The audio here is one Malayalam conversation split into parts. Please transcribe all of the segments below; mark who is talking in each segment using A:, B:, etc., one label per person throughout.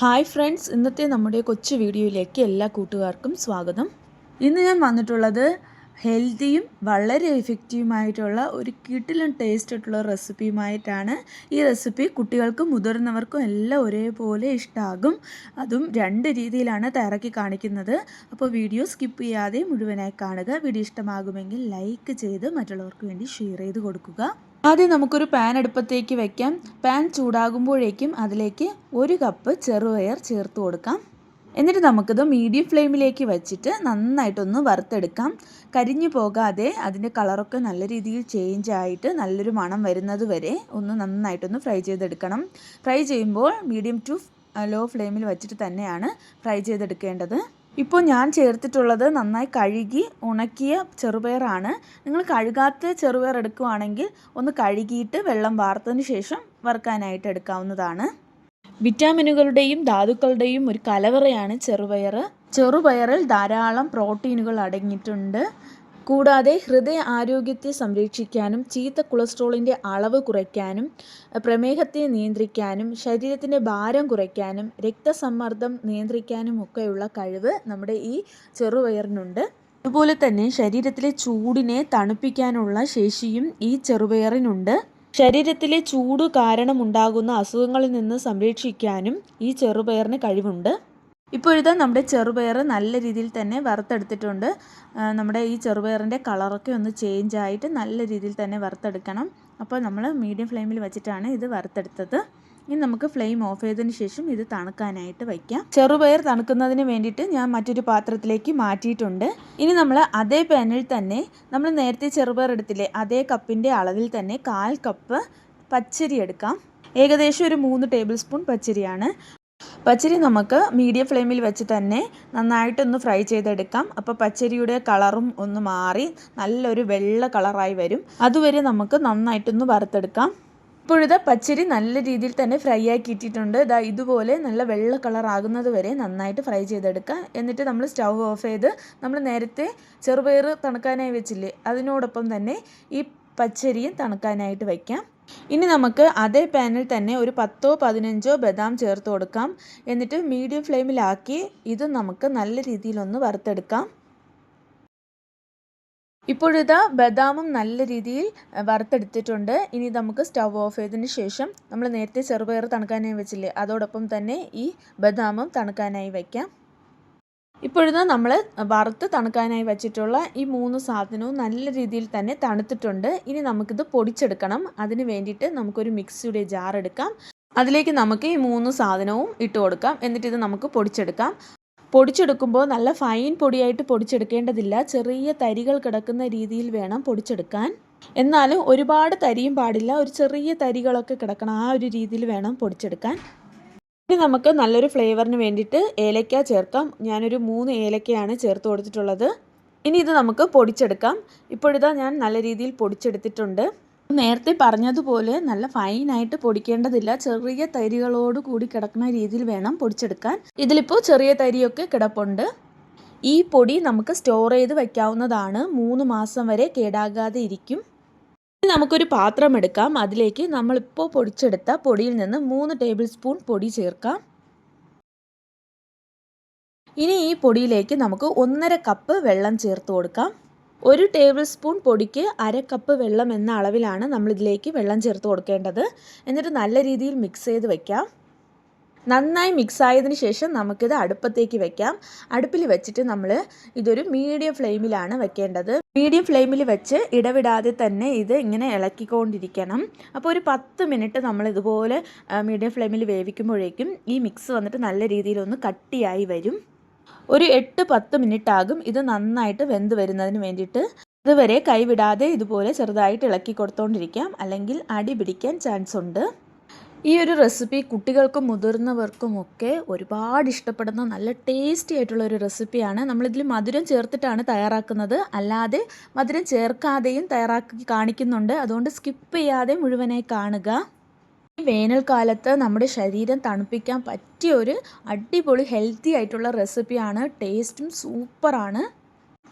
A: ഹായ് ഫ്രണ്ട്സ് ഇന്നത്തെ നമ്മുടെ കൊച്ചു വീഡിയോയിലേക്ക് എല്ലാ കൂട്ടുകാർക്കും സ്വാഗതം. ഇന്ന് ഞാൻ വന്നിട്ടുള്ളത് ഹെൽത്തിയും വളരെ എഫക്റ്റീവുമായിട്ടുള്ള ഒരു കിട്ടിലും ടേസ്റ്റ് ആയിട്ടുള്ള റെസിപ്പിയുമായിട്ടാണ്. ഈ റെസിപ്പി കുട്ടികൾക്കും മുതിർന്നവർക്കും എല്ലാം ഒരേപോലെ ഇഷ്ടമാകും അതും രണ്ട് രീതിയിലാണ് തയ്യാറാക്കി കാണിക്കുന്നത്. അപ്പോൾ വീഡിയോ സ്കിപ്പ് ചെയ്യാതെ മുഴുവനായി കാണുക. വീഡിയോ ഇഷ്ടമാകുമെങ്കിൽ ലൈക്ക് ചെയ്ത് മറ്റുള്ളവർക്ക് വേണ്ടി ഷെയർ ചെയ്ത് കൊടുക്കുക. ആദ്യം നമുക്കൊരു പാൻ അടുപ്പത്തേക്ക് വെക്കാം. പാൻ ചൂടാകുമ്പോഴേക്കും അതിലേക്ക് ഒരു കപ്പ് ചെറുപയർ ചേർത്ത് കൊടുക്കാം. എന്നിട്ട് നമുക്കിത് മീഡിയം ഫ്ലെയിമിലേക്ക് വെച്ചിട്ട് നന്നായിട്ടൊന്ന് വറുത്തെടുക്കാം. കരിഞ്ഞു പോകാതെ അതിന്റെ കളറൊക്കെ നല്ല രീതിയിൽ ചേഞ്ച് ആയിട്ട് നല്ലൊരു മണം വരുന്നത് വരെ ഒന്ന് നന്നായിട്ടൊന്ന് ഫ്രൈ ചെയ്തെടുക്കണം. ഫ്രൈ ചെയ്യുമ്പോൾ മീഡിയം ടു ലോ ഫ്ലെയിമിൽ വെച്ചിട്ട് തന്നെയാണ് ഫ്രൈ ചെയ്തെടുക്കേണ്ടത്. ഇപ്പോൾ ഞാൻ ചേർത്തിട്ടുള്ളത് നന്നായി കഴുകി ഉണക്കിയ ചെറുപയറാണ്. നിങ്ങൾ കഴുകാത്ത ചെറുപയർ എടുക്കുകയാണെങ്കിൽ ഒന്ന് കഴുകിയിട്ട് വെള്ളം വാർത്തതിന് ശേഷം വറുക്കാനായിട്ട് എടുക്കാവുന്നതാണ്. വിറ്റാമിനുകളുടെയും ധാതുക്കളുടെയും ഒരു കലവറയാണ് ചെറുപയർ ചെറുപയറിൽ ധാരാളം പ്രോട്ടീനുകൾ അടങ്ങിയിട്ടുണ്ട്. കൂടാതെ ഹൃദയ ആരോഗ്യത്തെ സംരക്ഷിക്കാനും ചീത്ത കൊളസ്ട്രോളിന്റെ അളവ് കുറയ്ക്കാനും പ്രമേഹത്തെ നിയന്ത്രിക്കാനും ശരീരത്തിന്റെ ഭാരം കുറയ്ക്കാനും രക്തസമ്മർദ്ദം നിയന്ത്രിക്കാനും ഒക്കെയുള്ള കഴിവ് നമ്മുടെ ഈ ചെറുപയറിനുണ്ട്. അതുപോലെ തന്നെ ശരീരത്തിലെ ചൂടിനെ തണുപ്പിക്കാനുള്ള ശേഷിയും ഈ ചെറുപയറിനുണ്ട്. ശരീരത്തിലെ ചൂട് കാരണമുണ്ടാകുന്ന അസുഖങ്ങളിൽ നിന്ന് സംരക്ഷിക്കാനും ഈ ചെറുപയറിന് കഴിവുണ്ട്. ഇപ്പോഴിതാ നമ്മുടെ ചെറുപയർ നല്ല രീതിയിൽ തന്നെ വറുത്തെടുത്തിട്ടുണ്ട്. നമ്മുടെ ഈ ചെറുപയറിന്റെ കളറൊക്കെ ഒന്ന് ചേഞ്ച് ആയിട്ട് നല്ല രീതിയിൽ തന്നെ വറുത്തെടുക്കണം. അപ്പോൾ നമ്മൾ മീഡിയം ഫ്ലെയിമിൽ വെച്ചിട്ടാണ് ഇത് വറുത്തെടുത്തത്. ഇനി നമുക്ക് ഫ്ലെയിം ഓഫ് ചെയ്തതിന് ശേഷം ഇത് തണുക്കാനായിട്ട് വയ്ക്കാം. ചെറുപയർ തണുക്കുന്നതിന് വേണ്ടിയിട്ട് ഞാൻ മറ്റൊരു പാത്രത്തിലേക്ക് മാറ്റിയിട്ടുണ്ട്. ഇനി നമ്മൾ അതേ പാനിൽ തന്നെ നമ്മൾ നേരത്തെ ചെറുപയർ എടുത്തില്ലേ അതേ കപ്പിന്റെ അളവിൽ തന്നെ കാൽ കപ്പ് പച്ചരി എടുക്കാം. ഏകദേശം ഒരു മൂന്ന് ടേബിൾ സ്പൂൺ പച്ചരിയാണ്. പച്ചരി നമുക്ക് മീഡിയം ഫ്ലെയിമിൽ വെച്ച് തന്നെ നന്നായിട്ടൊന്ന് ഫ്രൈ ചെയ്തെടുക്കാം. അപ്പോൾ പച്ചരിയുടെ കളറും ഒന്ന് മാറി നല്ലൊരു വെള്ള കളറായി വരും. അതുവരെ നമുക്ക് നന്നായിട്ടൊന്ന് വറുത്തെടുക്കാം. ഇപ്പോഴത്തെ പച്ചരി നല്ല രീതിയിൽ തന്നെ ഫ്രൈ ആക്കി ഇട്ടിട്ടുണ്ട് ഇതാ ഇതുപോലെ നല്ല വെള്ള കളർ ആകുന്നത് വരെ നന്നായിട്ട് ഫ്രൈ ചെയ്തെടുക്കാം. എന്നിട്ട് നമ്മൾ സ്റ്റൗ ഓഫ് ചെയ്ത് നമ്മൾ നേരത്തെ ചെറുപയർ തണുക്കാനായി വെച്ചില്ലേ അതിനോടൊപ്പം തന്നെ ഈ പച്ചരിയും തണുക്കാനായിട്ട് വയ്ക്കാം ഇനി നമുക്ക് അതേ പാനിൽ തന്നെ ഒരു പത്തോ പതിനഞ്ചോ ബദാം ചേർത്ത് കൊടുക്കാം. എന്നിട്ട് മീഡിയം ഫ്ലെയിമിലാക്കി ഇത് നമുക്ക് നല്ല രീതിയിലൊന്ന് വറുത്തെടുക്കാം. ഇപ്പോഴിതാ ബദാമും നല്ല രീതിയിൽ വറുത്തെടുത്തിട്ടുണ്ട്. ഇനി നമുക്ക് സ്റ്റവ് ഓഫ് ചെയ്തതിന് ശേഷം നമ്മൾ നേരത്തെ ചെറുപയർ തണുക്കാനായി വെച്ചില്ലേ അതോടൊപ്പം തന്നെ ഈ ബദാമും തണുക്കാനായി വയ്ക്കാം ഇപ്പോഴിതാ നമ്മൾ വറുത്ത് തണുക്കാനായി വെച്ചിട്ടുള്ള ഈ മൂന്ന് സാധനവും നല്ല രീതിയിൽ തന്നെ തണുത്തിട്ടുണ്ട്. ഇനി നമുക്കിത് പൊടിച്ചെടുക്കണം. അതിന് വേണ്ടിയിട്ട് നമുക്കൊരു മിക്സിയുടെ ജാർ എടുക്കാം. അതിലേക്ക് നമുക്ക് ഈ മൂന്ന് സാധനവും ഇട്ട് കൊടുക്കാം. എന്നിട്ട് ഇത് നമുക്ക് പൊടിച്ചെടുക്കാം. പൊടിച്ചെടുക്കുമ്പോൾ നല്ല ഫൈൻ പൊടിയായിട്ട് പൊടിച്ചെടുക്കേണ്ടതില്ല. ചെറിയ തരികൾ കിടക്കുന്ന രീതിയിൽ വേണം പൊടിച്ചെടുക്കാൻ. എന്നാലും ഒരുപാട് തരിയും പാടില്ല. ഒരു ചെറിയ തരികളൊക്കെ കിടക്കണം ആ ഒരു രീതിയിൽ വേണം പൊടിച്ചെടുക്കാൻ. ഇനി നമുക്ക് നല്ലൊരു ഫ്ലേവറിന് വേണ്ടിയിട്ട് ഏലക്ക ചേർക്കാം. ഞാനൊരു മൂന്ന് ഏലക്കയാണ് ചേർത്ത് കൊടുത്തിട്ടുള്ളത്. ഇനി ഇത് നമുക്ക് പൊടിച്ചെടുക്കാം. ഇപ്പോഴിതാ ഞാൻ നല്ല രീതിയിൽ പൊടിച്ചെടുത്തിട്ടുണ്ട്. നേരത്തെ പറഞ്ഞതുപോലെ നല്ല ഫൈനായിട്ട് പൊടിക്കേണ്ടതില്ല. ചെറിയ തരികളോട് കൂടി കിടക്കുന്ന രീതിയിൽ വേണം പൊടിച്ചെടുക്കാൻ. ഇതിലിപ്പോൾ ചെറിയ തരിയൊക്കെ കിടപ്പുണ്ട്. ഈ പൊടി നമുക്ക് സ്റ്റോർ ചെയ്ത് വയ്ക്കാവുന്നതാണ് മൂന്ന് മാസം വരെ കേടാകാതെ ഇരിക്കും. നമുക്കൊരു പാത്രം എടുക്കാം. അതിലേക്ക് നമ്മളിപ്പോൾ പൊടിച്ചെടുത്ത പൊടിയിൽ നിന്ന് മൂന്ന് ടേബിൾ സ്പൂൺ പൊടി ചേർക്കാം. ഇനി ഈ പൊടിയിലേക്ക് നമുക്ക് ഒന്നര കപ്പ് വെള്ളം ചേർത്ത് കൊടുക്കാം. ഒരു ടേബിൾ സ്പൂൺ പൊടിക്ക് അര കപ്പ് വെള്ളം എന്ന അളവിലാണ് നമ്മളിതിലേക്ക് വെള്ളം ചേർത്ത് കൊടുക്കേണ്ടത്. എന്നിട്ട് നല്ല രീതിയിൽ മിക്സ് ചെയ്ത് വെക്കാം. നന്നായി മിക്സ് ആയതിനു ശേഷം നമുക്കിത് അടുപ്പത്തേക്ക് വെക്കാം. അടുപ്പിൽ വെച്ചിട്ട് നമ്മൾ ഇതൊരു മീഡിയം ഫ്ലെയിമിലാണ് വെക്കേണ്ടത്. മീഡിയം ഫ്ലെയിമിൽ വെച്ച് ഇടവിടാതെ തന്നെ ഇത് ഇങ്ങനെ ഇളക്കിക്കൊണ്ടിരിക്കണം. അപ്പോൾ ഒരു പത്ത് മിനിറ്റ് നമ്മൾ ഇതുപോലെ മീഡിയം ഫ്ലെയിമിൽ വേവിക്കുമ്പോഴേക്കും ഈ മിക്സ് വന്നിട്ട് നല്ല രീതിയിലൊന്ന് കട്ടിയായി വരും. ഒരു എട്ട് പത്ത് മിനിറ്റ് ആകും ഇത് നന്നായിട്ട് വെന്ത് വരുന്നതിന് വേണ്ടിയിട്ട്. അതുവരെ കൈവിടാതെ ഇതുപോലെ ചെറുതായിട്ട് ഇളക്കി കൊടുത്തോണ്ടിരിക്കാം. അല്ലെങ്കിൽ അടി പിടിക്കാൻ ചാൻസ് ഉണ്ട്. ഈ ഒരു റെസിപ്പി കുട്ടികൾക്കും മുതിർന്നവർക്കും ഒക്കെ ഒരുപാട് ഇഷ്ടപ്പെടുന്ന നല്ല ടേസ്റ്റി ആയിട്ടുള്ള ഒരു റെസിപ്പിയാണ്. നമ്മളിതിൽ മധുരം ചേർത്തിട്ടാണ് തയ്യാറാക്കുന്നത്. അല്ലാതെ മധുരം ചേർക്കാതെയും തയ്യാറാക്കി കാണിക്കുന്നുണ്ട്. അതുകൊണ്ട് സ്കിപ്പ് ചെയ്യാതെ മുഴുവനായി കാണുക. വേനൽക്കാലത്ത് നമ്മുടെ ശരീരം തണുപ്പിക്കാൻ പറ്റിയ ഒരു അടിപൊളി ഹെൽത്തി ആയിട്ടുള്ള റെസിപ്പിയാണ് ടേസ്റ്റും സൂപ്പറാണ്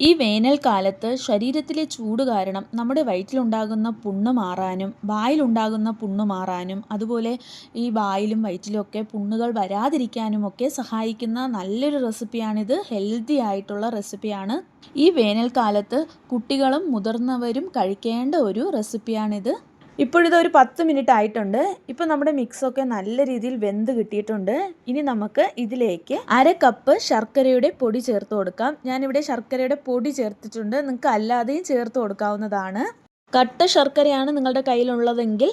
A: ഈ വേനൽക്കാലത്ത് ശരീരത്തിലെ ചൂട് കാരണം നമ്മുടെ വയറ്റിലുണ്ടാകുന്ന പുണ്ണ് മാറാനും വായിലുണ്ടാകുന്ന പുണ്ണ് മാറാനും അതുപോലെ ഈ വായിലും വയറ്റിലുമൊക്കെ പുണ്ണുകൾ വരാതിരിക്കാനും ഒക്കെ സഹായിക്കുന്ന നല്ലൊരു റെസിപ്പിയാണിത്. ഹെൽത്തി ആയിട്ടുള്ള റെസിപ്പിയാണ്. ഈ വേനൽക്കാലത്ത് കുട്ടികളും മുതിർന്നവരും കഴിക്കേണ്ട ഒരു റെസിപ്പിയാണിത്. ഇപ്പോഴിത് ഒരു പത്ത് മിനിറ്റ് ആയിട്ടുണ്ട്. ഇപ്പോൾ നമ്മുടെ മിക്സൊക്കെ നല്ല രീതിയിൽ വെന്ത് കിട്ടിയിട്ടുണ്ട്. ഇനി നമുക്ക് ഇതിലേക്ക് അര കപ്പ് ശർക്കരയുടെ പൊടി ചേർത്ത് കൊടുക്കാം. ഞാനിവിടെ ശർക്കരയുടെ പൊടി ചേർത്തിട്ടുണ്ട്. നിങ്ങൾക്ക് അല്ലാതെയും ചേർത്ത് കൊടുക്കാവുന്നതാണ്. കട്ട ശർക്കരയാണ് നിങ്ങളുടെ കയ്യിലുള്ളതെങ്കിൽ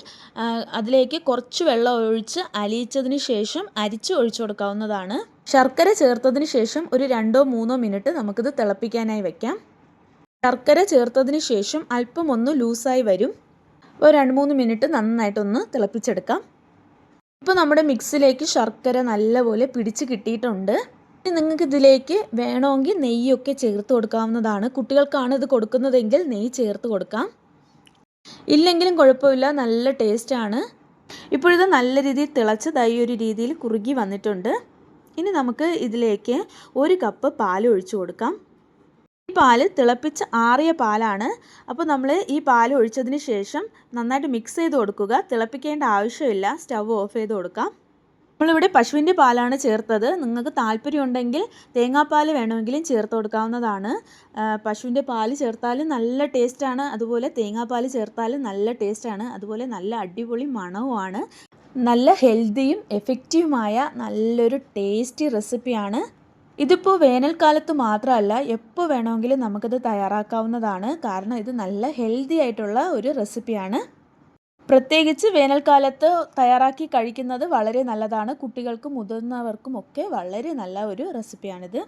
A: അതിലേക്ക് കുറച്ച് വെള്ളം ഒഴിച്ച് അലിയിച്ചതിന് ശേഷം അരിച്ച് ഒഴിച്ചു കൊടുക്കാവുന്നതാണ്. ശർക്കര ചേർത്തതിന് ശേഷം ഒരു രണ്ടോ മൂന്നോ മിനിറ്റ് നമുക്കിത് തിളപ്പിക്കാനായി വെക്കാം. ശർക്കര ചേർത്തതിന് ശേഷം അല്പം ഒന്ന് ലൂസായി വരും. ഒരു രണ്ട് മൂന്ന് മിനിറ്റ് നന്നായിട്ടൊന്ന് തിളപ്പിച്ചെടുക്കാം. ഇപ്പോൾ നമ്മുടെ മിക്സിലേക്ക് ശർക്കര നല്ലപോലെ പിടിച്ച് കിട്ടിയിട്ടുണ്ട്. ഇനി നിങ്ങൾക്ക് ഇതിലേക്ക് വേണമെങ്കിൽ നെയ്യൊക്കെ ചേർത്ത് കൊടുക്കാവുന്നതാണ്. കുട്ടികൾക്കാണ് ഇത് കൊടുക്കുന്നതെങ്കിൽ നെയ്യ് ചേർത്ത് കൊടുക്കാം. ഇല്ലെങ്കിലും കുഴപ്പമില്ല നല്ല ടേസ്റ്റാണ്. ഇപ്പോഴിത് നല്ല രീതിയിൽ തിളച്ച് ദൈ ഒരു രീതിയിൽ കുറുകി വന്നിട്ടുണ്ട്. ഇനി നമുക്ക് ഇതിലേക്ക് ഒരു കപ്പ് പാൽ ഒഴിച്ചു കൊടുക്കാം. പാൽ തിളപ്പിച്ച് ആറിയ പാലാണ്. അപ്പോൾ നമ്മൾ ഈ പാൽ ഒഴിച്ചതിന് ശേഷം നന്നായിട്ട് മിക്സ് ചെയ്ത് കൊടുക്കുക. തിളപ്പിക്കേണ്ട ആവശ്യമില്ല. സ്റ്റവ് ഓഫ് ചെയ്ത് കൊടുക്കാം. നമ്മളിവിടെ പശുവിന്റെ പാലാണ് ചേർത്തത്. നിങ്ങൾക്ക് താല്പര്യമുണ്ടെങ്കിൽ തേങ്ങാപ്പാൽ വേണമെങ്കിലും ചേർത്ത് കൊടുക്കാവുന്നതാണ്. പശുവിന്റെ പാൽ ചേർത്താലും നല്ല ടേസ്റ്റാണ്. അതുപോലെ തേങ്ങാപ്പാൽ ചേർത്താലും നല്ല ടേസ്റ്റാണ്. അതുപോലെ നല്ല അടിപൊളി മണവുമാണ്. നല്ല ഹെൽത്തിയും എഫക്റ്റീവുമായ നല്ലൊരു ടേസ്റ്റി റെസിപ്പിയാണ് ഇതിപ്പോൾ വേനൽക്കാലത്ത് മാത്രമല്ല എപ്പോൾ വേണമെങ്കിലും നമുക്കിത് തയ്യാറാക്കാവുന്നതാണ്. കാരണം ഇത് നല്ല ഹെൽത്തി ആയിട്ടുള്ള ഒരു റെസിപ്പിയാണ് പ്രത്യേകിച്ച് വേനൽക്കാലത്ത് തയ്യാറാക്കി കഴിക്കുന്നത് വളരെ നല്ലതാണ്. കുട്ടികൾക്കും മുതിർന്നവർക്കും ഒക്കെ വളരെ നല്ല ഒരു റെസിപ്പിയാണിത്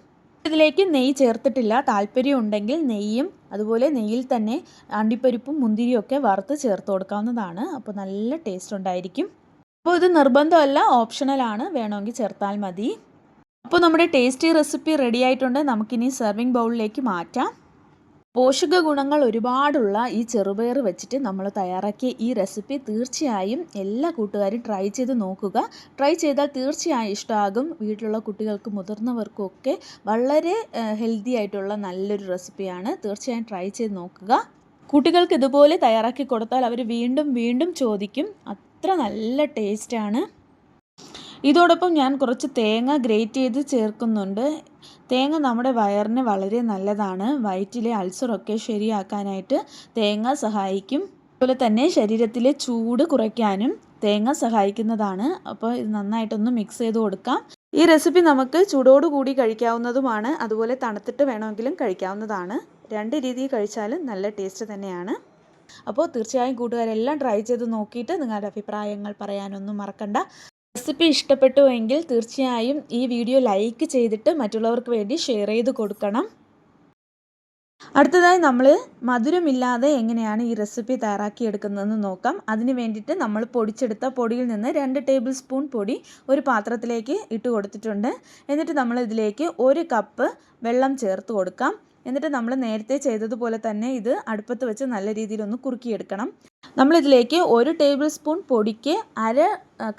A: ഇതിലേക്ക് നെയ്യ് ചേർത്തിട്ടില്ല. താല്പര്യം ഉണ്ടെങ്കിൽ നെയ്യും അതുപോലെ നെയ്യിൽ തന്നെ അണ്ടിപ്പരിപ്പും മുന്തിരിയും ഒക്കെ വറുത്ത് ചേർത്ത് കൊടുക്കാവുന്നതാണ്. അപ്പോൾ നല്ല ടേസ്റ്റ് ഉണ്ടായിരിക്കും. അപ്പോൾ ഇത് നിർബന്ധമല്ല ഓപ്ഷണലാണ് വേണമെങ്കിൽ ചേർത്താൽ മതി. അപ്പോൾ നമ്മുടെ ടേസ്റ്റി റെസിപ്പി റെഡി ആയിട്ടുണ്ട്. നമുക്കിനി സെർവിങ് ബൗളിലേക്ക് മാറ്റാം. പോഷക ഗുണങ്ങൾ ഒരുപാടുള്ള ഈ ചെറുപയർ വെച്ചിട്ട് നമ്മൾ തയ്യാറാക്കിയ ഈ റെസിപ്പി തീർച്ചയായും എല്ലാ കൂട്ടുകാരും ട്രൈ ചെയ്ത് നോക്കുക. ട്രൈ ചെയ്താൽ തീർച്ചയായും ഇഷ്ടമാകും വീട്ടിലുള്ള കുട്ടികൾക്കും മുതിർന്നവർക്കും ഒക്കെ വളരെ ഹെൽത്തി ആയിട്ടുള്ള നല്ലൊരു റെസിപ്പിയാണ് തീർച്ചയായും ട്രൈ ചെയ്ത് നോക്കുക. കുട്ടികൾക്ക് ഇതുപോലെ തയ്യാറാക്കി കൊടുത്താൽ അവർ വീണ്ടും വീണ്ടും ചോദിക്കും. അത്ര നല്ല ടേസ്റ്റാണ് ഇതോടൊപ്പം ഞാൻ കുറച്ച് തേങ്ങ ഗ്രേറ്റ് ചെയ്ത് ചേർക്കുന്നുണ്ട്. തേങ്ങ നമ്മുടെ വയറിന് വളരെ നല്ലതാണ്. വയറ്റിലെ അൾസറൊക്കെ ശരിയാക്കാനായിട്ട് തേങ്ങ സഹായിക്കും. അതുപോലെ തന്നെ ശരീരത്തിലെ ചൂട് കുറയ്ക്കാനും തേങ്ങ സഹായിക്കുന്നതാണ്. അപ്പോൾ ഇത് നന്നായിട്ടൊന്ന് മിക്സ് ചെയ്ത് കൊടുക്കാം. ഈ റെസിപ്പി നമുക്ക് ചൂടോടുകൂടി കഴിക്കാവുന്നതുമാണ്. അതുപോലെ തണുത്തിട്ട് വേണമെങ്കിലും കഴിക്കാവുന്നതാണ്. രണ്ട് രീതിയിൽ കഴിച്ചാലും നല്ല ടേസ്റ്റ് തന്നെയാണ്. അപ്പോൾ തീർച്ചയായും കൂട്ടുകാരെല്ലാം ട്രൈ ചെയ്ത് നോക്കിയിട്ട് നിങ്ങളുടെ അഭിപ്രായങ്ങൾ പറയാനൊന്നും മറക്കണ്ട. റെസിപ്പി ഇഷ്ടപ്പെട്ടു എങ്കിൽ തീർച്ചയായും ഈ വീഡിയോ ലൈക്ക് ചെയ്തിട്ട് മറ്റുള്ളവർക്ക് വേണ്ടി ഷെയർ ചെയ്ത് കൊടുക്കണം. അടുത്തതായി നമ്മൾ മധുരമില്ലാതെ എങ്ങനെയാണ് ഈ റെസിപ്പി തയ്യാറാക്കിയെടുക്കുന്നതെന്ന് നോക്കാം. അതിന് വേണ്ടിയിട്ട് നമ്മൾ പൊടിച്ചെടുത്ത പൊടിയിൽ നിന്ന് രണ്ട് ടേബിൾ സ്പൂൺ പൊടി ഒരു പാത്രത്തിലേക്ക് ഇട്ട് കൊടുത്തിട്ടുണ്ട്. എന്നിട്ട് നമ്മൾ ഇതിലേക്ക് ഒരു കപ്പ് വെള്ളം ചേർത്ത് കൊടുക്കാം. എന്നിട്ട് നമ്മൾ നേരത്തെ ചെയ്തതുപോലെ തന്നെ ഇത് അടുപ്പത്ത് വെച്ച് നല്ല രീതിയിൽ ഒന്ന് കുറുക്കിയെടുക്കണം. നമ്മളിതിലേക്ക് ഒരു ടേബിൾ സ്പൂൺ പൊടിക്ക് അര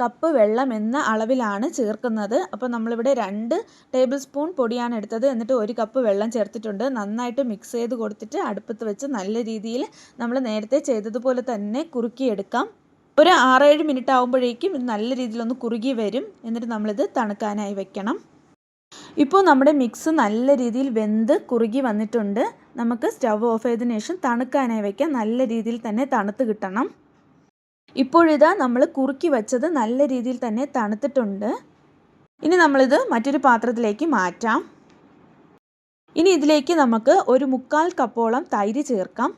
A: കപ്പ് വെള്ളം എന്ന അളവിലാണ് ചേർക്കുന്നത്. അപ്പോൾ നമ്മളിവിടെ രണ്ട് ടേബിൾ സ്പൂൺ പൊടിയാണ് എടുത്തത്. എന്നിട്ട് ഒരു കപ്പ് വെള്ളം ചേർത്തിട്ടുണ്ട്. നന്നായിട്ട് മിക്സ് ചെയ്ത് കൊടുത്തിട്ട് അടുപ്പത്ത് വെച്ച് നല്ല രീതിയിൽ നമ്മൾ നേരത്തെ ചെയ്തതുപോലെ തന്നെ കുറുക്കിയെടുക്കാം. ഒരു ആറേഴ് മിനിറ്റ് ആകുമ്പോഴേക്കും ഇത് നല്ല രീതിയിലൊന്ന് കുറുകി വരും. എന്നിട്ട് നമ്മളിത് തണുക്കാനായി വെക്കണം. ഇപ്പോൾ നമ്മുടെ മിക്സ് നല്ല രീതിയിൽ വെന്ത് കുറുകി വന്നിട്ടുണ്ട്. നമുക്ക് സ്റ്റവ് ഓഫ് ചെയ്തതിനു ശേഷം തണുക്കാനായി വയ്ക്കാം നല്ല രീതിയിൽ തന്നെ തണുത്ത് കിട്ടണം. ഇപ്പോഴിതാ നമ്മൾ കുറുക്കി വെച്ചത് നല്ല രീതിയിൽ തന്നെ തണുത്തിട്ടുണ്ട്. ഇനി നമ്മളിത് മറ്റൊരു പാത്രത്തിലേക്ക് മാറ്റാം. ഇനി ഇതിലേക്ക് നമുക്ക് ഒരു മുക്കാൽ കപ്പോളം തൈര് ചേർക്കാം.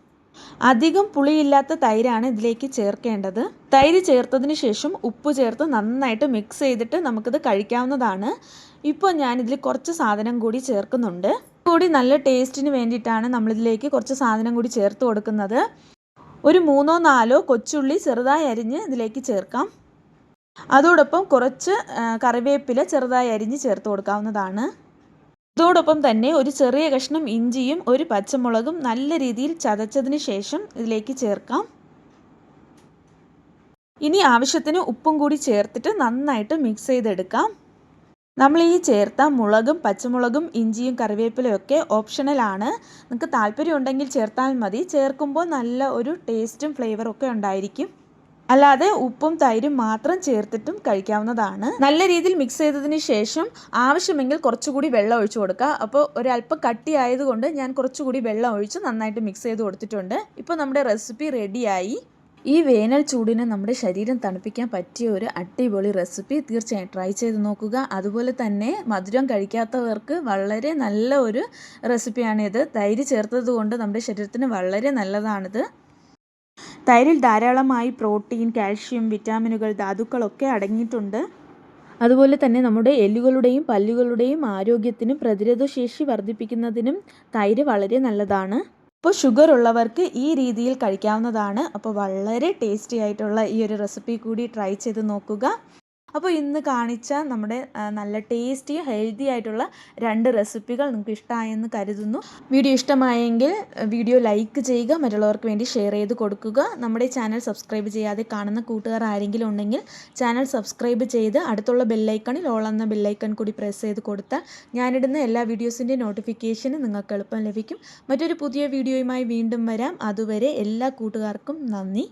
A: അധികം പുളിയില്ലാത്ത തൈരാണ് ഇതിലേക്ക് ചേർക്കേണ്ടത്. തൈര് ചേർത്തതിന് ശേഷം ഉപ്പ് ചേർത്ത് നന്നായിട്ട് മിക്സ് ചെയ്തിട്ട് നമുക്കിത് കഴിക്കാവുന്നതാണ്. ഇപ്പോൾ ഞാനിതിൽ കുറച്ച് സാധനം കൂടി ചേർക്കുന്നുണ്ട്. കൂടി നല്ല ടേസ്റ്റിന് വേണ്ടിയിട്ടാണ് നമ്മളിതിലേക്ക് കുറച്ച് സാധനം കൂടി ചേർത്ത് കൊടുക്കുന്നത്. ഒരു മൂന്നോ നാലോ കൊച്ചുള്ളി ചെറുതായി അരിഞ്ഞ് ഇതിലേക്ക് ചേർക്കാം. അതോടൊപ്പം കുറച്ച് കറിവേപ്പില ചെറുതായി അരിഞ്ഞ് ചേർത്ത് കൊടുക്കാവുന്നതാണ്. അതോടൊപ്പം തന്നെ ഒരു ചെറിയ കഷ്ണം ഇഞ്ചിയും ഒരു പച്ചമുളകും നല്ല രീതിയിൽ ചതച്ചതിന് ശേഷം ഇതിലേക്ക് ചേർക്കാം. ഇനി ആവശ്യത്തിന് ഉപ്പും കൂടി ചേർത്തിട്ട് നന്നായിട്ട് മിക്സ് ചെയ്തെടുക്കാം. നമ്മൾ ഈ ചേർത്ത മുളകും പച്ചമുളകും ഇഞ്ചിയും കറിവേപ്പിലയും ഒക്കെ ഓപ്ഷണലാണ് നിങ്ങൾക്ക് താല്പര്യം ഉണ്ടെങ്കിൽ ചേർത്താൽ മതി. ചേർക്കുമ്പോൾ നല്ല ഒരു ടേസ്റ്റും ഫ്ലേവറും ഒക്കെ ഉണ്ടായിരിക്കും. അല്ലാതെ ഉപ്പും തൈരും മാത്രം ചേർത്തിട്ടും കഴിക്കാവുന്നതാണ്. നല്ല രീതിയിൽ മിക്സ് ചെയ്തതിന് ശേഷം ആവശ്യമെങ്കിൽ കുറച്ചുകൂടി വെള്ളം ഒഴിച്ചു കൊടുക്കുക. അപ്പോൾ ഒരല്പം കട്ടി ആയതുകൊണ്ട് ഞാൻ കുറച്ചുകൂടി വെള്ളം ഒഴിച്ച് നന്നായിട്ട് മിക്സ് ചെയ്ത് കൊടുത്തിട്ടുണ്ട്. ഇപ്പോൾ നമ്മുടെ റെസിപ്പി റെഡിയായി ഈ വേനൽ ചൂടിന് നമ്മുടെ ശരീരം തണുപ്പിക്കാൻ പറ്റിയ ഒരു അടിപൊളി റെസിപ്പി തീർച്ചയായും ട്രൈ ചെയ്ത് നോക്കുക. അതുപോലെ തന്നെ മധുരം കഴിക്കാത്തവർക്ക് വളരെ നല്ല ഒരു റെസിപ്പിയാണിത്. തൈര് ചേർത്തത് കൊണ്ട് നമ്മുടെ ശരീരത്തിന് വളരെ നല്ലതാണിത്. തൈരിൽ ധാരാളമായി പ്രോട്ടീൻ കാൽഷ്യം വിറ്റാമിനുകൾ ധാതുക്കളൊക്കെ അടങ്ങിയിട്ടുണ്ട്. അതുപോലെ തന്നെ നമ്മുടെ എല്ലുകളുടെയും പല്ലുകളുടെയും ആരോഗ്യത്തിനും പ്രതിരോധശേഷി വർദ്ധിപ്പിക്കുന്നതിനും തൈര് വളരെ നല്ലതാണ്. അപ്പോൾ ഷുഗർ ഉള്ളവർക്ക് ഈ രീതിയിൽ കഴിക്കാവുന്നതാണ്. അപ്പോൾ വളരെ ടേസ്റ്റി ആയിട്ടുള്ള ഈ ഒരു റെസിപ്പി കൂടി ട്രൈ ചെയ്ത് നോക്കുക. അപ്പോൾ ഇന്ന് കാണിച്ച നമ്മുടെ നല്ല ടേസ്റ്റി ഹെൽത്തി ആയിട്ടുള്ള രണ്ട് റെസിപ്പികൾ നിങ്ങൾക്ക് ഇഷ്ടമായെന്ന് കരുതുന്നു. വീഡിയോ ഇഷ്ടമായെങ്കിൽ വീഡിയോ ലൈക്ക് ചെയ്യുക മറ്റുള്ളവർക്ക് വേണ്ടി ഷെയർ ചെയ്ത് കൊടുക്കുക. നമ്മുടെ ചാനൽ സബ്സ്ക്രൈബ് ചെയ്യാതെ കാണുന്ന കൂട്ടുകാർ ആരെങ്കിലും ഉണ്ടെങ്കിൽ ചാനൽ സബ്സ്ക്രൈബ് ചെയ്ത് അടുത്തുള്ള ബെല്ലൈക്കണിൽ ഓൾ എന്ന ബെല്ലൈക്കൺ കൂടി പ്രസ് ചെയ്ത് കൊടുത്താൽ ഞാനിടുന്ന എല്ലാ വീഡിയോസിന്റെ നോട്ടിഫിക്കേഷന് നിങ്ങൾക്ക് എളുപ്പം ലഭിക്കും. മറ്റൊരു പുതിയ വീഡിയോയുമായി വീണ്ടും വരാം. അതുവരെ എല്ലാ കൂട്ടുകാർക്കും നന്ദി.